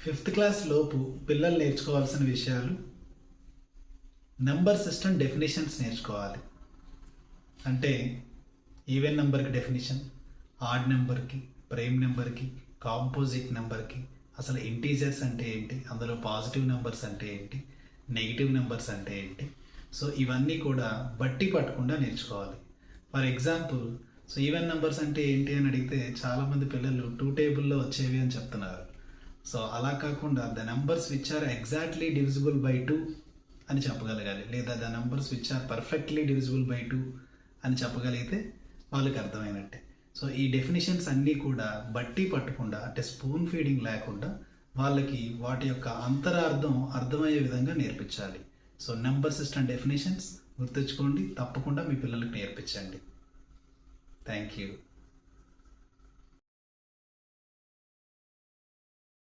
Fifth class లోపు పిల్లలు నేర్చుకోవాల్సిన విషయాలు. నెంబర్ సిస్టమ్ డెఫినేషన్స్ నేర్చుకోవాలి. అంటే ఈవెన్ నెంబర్కి డెఫినేషన్? ఆడ్ నెంబర్కి ప్రైమ్ నెంబర్కి కాంపోజిట్ నెంబర్కి. అసలు ఇంటీజర్స్ అంటే ఏంటి? అందులో పాజిటివ్ నెంబర్స్ అంటే ఏంటి? నెగిటివ్ నెంబర్స్ అంటే ఏంటి? సో ఇవన్నీ కూడా బట్టి పట్టకుండా నేర్చుకోవాలి. For example so even numbers అంటే ఏంటి అని అడిగితే చాలామంది పిల్లలు టూ టేబుల్లో వచ్చేవి అని చెప్తున్నారు. సో అలా కాకుండా the numbers which are exactly divisible by two అని చెప్పగలగాలి. లేదా the numbers which are perfectly divisible by two అని చెప్పగలిగితే వాళ్ళకి అర్థమైనట్టే. సో ఈ డెఫినేషన్స్ అన్నీ కూడా బట్టి పట్టకుండా అంటే స్పూన్ ఫీడింగ్ లేకుండా వాళ్ళకి వాటి యొక్క అంతరార్థం అర్థమయ్యే విధంగా నేర్పించాలి. సో నెంబర్ సిస్టమ్ డెఫినేషన్స్ గుర్తుంచుకోండి తప్పకుండా మీ పిల్లలకు నేర్పించండి. Thank you